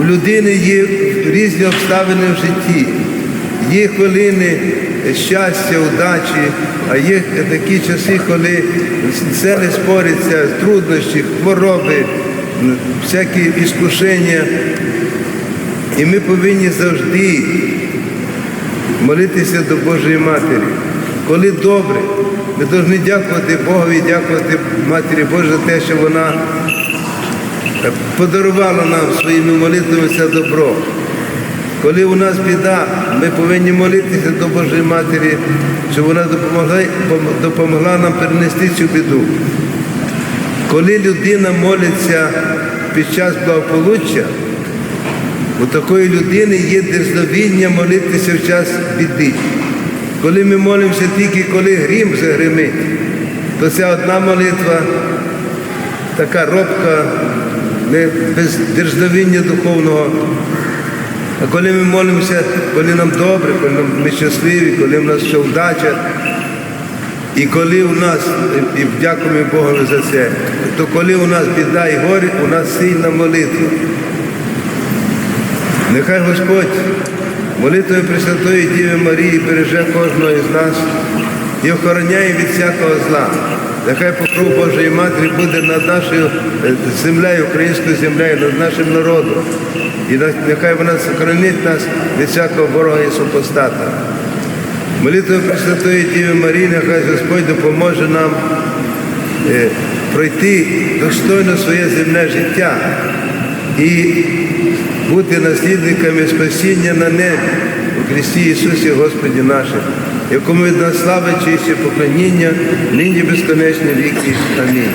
У людини є різні обставини в житті. Є хвилини щастя, удачі, а є такі часи, коли все не спориться, труднощі, хвороби, всякі іскушення. І ми повинні завжди молитися до Божої Матері. Коли добре, ми повинні дякувати Богові, дякувати Матері Божій за те, що вона подарувала нам своїми молитвами це добро. Коли у нас біда, ми повинні молитися до Божої Матері, щоб вона допомогла, допомогла нам перенести цю біду. Коли людина молиться під час благополуччя, у такої людини є дерзновіння молитися в час біди. Коли ми молимося тільки коли грім загримить, то це одна молитва, така робка, не- без дерзновіння духовного. А коли ми молимося, коли нам добре, коли ми щасливі, коли в нас все вдача, і коли у нас, і дякуємо Богу за це, то коли у нас біда і горе, у нас сильна молитва. Нехай Господь молитвою Пресвятої Діви Марії береже кожного із нас і охороняє від всякого зла. Нехай покров Божої Матері буде над нашою е, землею, українською землею, над нашим народом. І нехай вона сохранить нас від всякого ворога і супостата. Молитвою Пресвятої Діви Марії, нехай Господь допоможе нам е, пройти достойно своє земне життя і бути наслідниками спасіння на небі у Христі Ісусі Господі нашим, якому від нас слава, і поклоніння, нині безконечні віки. Амінь.